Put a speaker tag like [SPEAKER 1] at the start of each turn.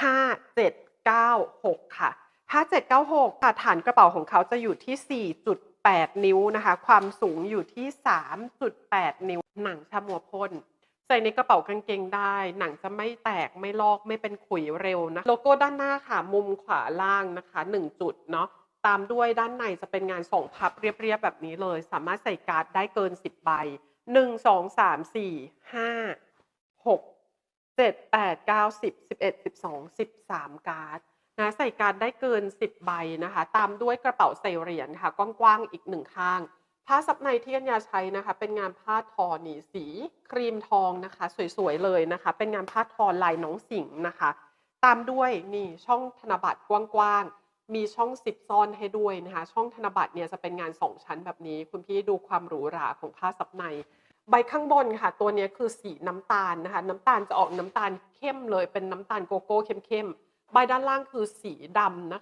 [SPEAKER 1] 5796 ค่ะ 5796ค่ะฐานกระเป๋าของเขาจะอยู่ที่ 4.8 นิ้วนะคะ ความสูงอยู่ที่ 3.8 นิ้ว หนังชามัวพ่นใส่ในกระเป๋ากางเกงได้ หนังจะไม่แตกไม่ลอกไม่เป็นขุยเร็วนะ โลโก้ด้านหน้าค่ะ มุมขวาล่างนะคะ 1 จุดเนาะตามด้วยด้านในจะเป็นงานส่งพับเรียบๆแบบนี้เลย สามารถใส่การ์ดได้เกิน 10 ใบ 1 2 3 4 5 6 7 8 9 10 11 12 13 การ์ดนะใส่การ์ดได้เกิน 10 ใบนะคะ ตามด้วยกระเป๋าใส่เหรียญค่ะ กว้างๆอีกหนึ่งข้าง ผ้าซับในที่กัญญาใช้นะคะ เป็นงานผ้าทอหนีสี ครีมทองนะคะ สวยๆเลยนะคะ เป็นงานผ้าทอลายน้องสิงห์นะคะ ตามด้วยนี่ช่องธนบัตรกว้างๆ มีช่องซิปซ่อนให้ด้วยนะคะ ช่องธนบัตรเนี่ยจะเป็นงานสองชั้นแบบนี้ คุณพี่ดูความหรูหราของผ้าซับใน ใบข้างบนค่ะ ตัวนี้คือสีน้ำตาลนะคะ น้ำตาลจะออกน้ำตาลเข้มเลย เป็นน้ำตาลโกโก้เข้มๆ ใบด้านล่างคือสีดำนะ